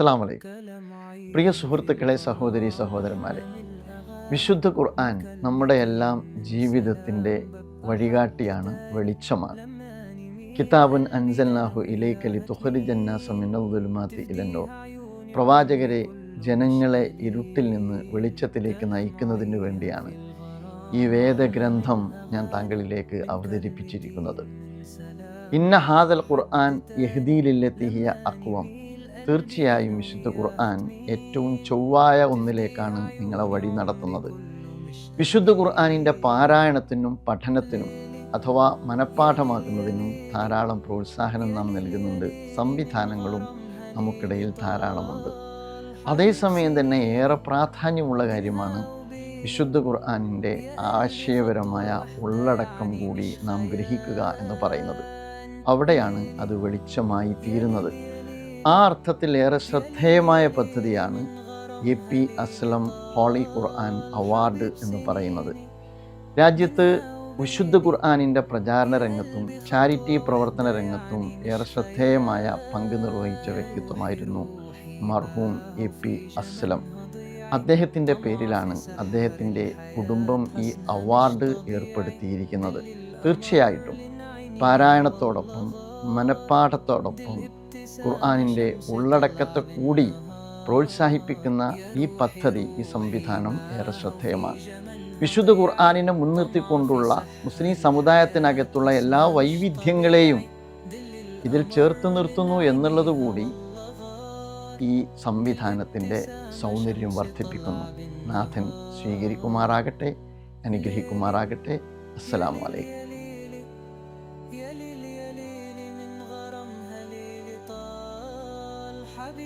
അസ്സാം വലൈക്കും പ്രിയ സുഹൃത്തുക്കളെ സഹോദരി സഹോദരന്മാരെ വിശുദ്ധ ഖുർആൻ നമ്മുടെ എല്ലാം ജീവിതത്തിന്റെ വഴികാട്ടിയാണ് വെളിച്ചമാണ്. കിതാബുൻ അൻസൽനാഹു ഇലൈക്കലി തുഹരിജന്നാസമിനുൽമാത്തി ഇലന്നോ പ്രവാചകരെ ജനങ്ങളെ ഇരുട്ടിൽ നിന്ന് വെളിച്ചത്തിലേക്ക് നയിക്കുന്നതിന് വേണ്ടിയാണ് ഈ വേദഗ്രന്ഥം ഞാൻ താങ്കളിലേക്ക് അവതരിപ്പിച്ചിരിക്കുന്നത്. ഇന്ന ഹാദൽ ഖുർആൻ യഹ്ദീലില്ലെത്തിഹിയ അക്വം. തീർച്ചയായും വിശുദ്ധ ഖുർആൻ ഏറ്റവും ചൊവ്വായ ഒന്നിലേക്കാണ് നിങ്ങളെ വഴി നടത്തുന്നത്. വിശുദ്ധ ഖുർആാനിന്റെ പാരായണത്തിനും പഠനത്തിനും അഥവാ മനഃപ്പാഠമാക്കുന്നതിനും ധാരാളം പ്രോത്സാഹനം നാം നൽകുന്നുണ്ട്. സംവിധാനങ്ങളും നമുക്കിടയിൽ ധാരാളമുണ്ട്. അതേസമയം തന്നെ ഏറെ പ്രാധാന്യമുള്ള കാര്യമാണ് വിശുദ്ധ ഖുർആാനിന്റെ ആശയപരമായ ഉള്ളടക്കം കൂടി നാം ഗ്രഹിക്കുക എന്ന് പറയുന്നത്. അവിടെയാണ് അത് വെളിച്ചമായി തീരുന്നത്. ആ അർത്ഥത്തിൽ ഏറെ ശ്രദ്ധേയമായ പദ്ധതിയാണ് A P Aslam holy Quran award എന്ന് പറയുന്നത്. രാജ്യത്ത് വിശുദ്ധ ഖുർആാനിന്റെ പ്രചാരണ രംഗത്തും ചാരിറ്റി പ്രവർത്തന രംഗത്തും ഏറെ ശ്രദ്ധേയമായ പങ്ക് നിർവഹിച്ച വ്യക്തിത്വമായിരുന്നു മർഹൂം എ പി അസ്ലം. അദ്ദേഹത്തിന്റെ പേരിലാണ് അദ്ദേഹത്തിന്റെ കുടുംബം ഈ അവാർഡ് ഏർപ്പെടുത്തിയിരിക്കുന്നത്. തീർച്ചയായിട്ടും പാരായണത്തോടൊപ്പം മനഃപ്പാഠത്തോടൊപ്പം ഖുർആാനിന്റെ ഉള്ളടക്കത്തെ കൂടി പ്രോത്സാഹിപ്പിക്കുന്ന ഈ പദ്ധതി ഈ സംവിധാനം ഏറെ ശ്രദ്ധേയമാണ്. വിശുദ്ധ ഖുർആാനിനെ മുൻനിർത്തിക്കൊണ്ടുള്ള മുസ്ലിം സമുദായത്തിനകത്തുള്ള എല്ലാ വൈവിധ്യങ്ങളെയും ഇതിൽ ചേർത്ത് നിർത്തുന്നു എന്നുള്ളത് കൂടി ഈ സംവിധാനത്തിന്റെ സൗന്ദര്യം വർദ്ധിപ്പിക്കുന്നു. നാഥൻ സ്വീകരിക്കുമാറാകട്ടെ അനുഗ്രഹിക്കുമാറാകട്ടെ. അസ്സലാമു അലൈക്കും. হবে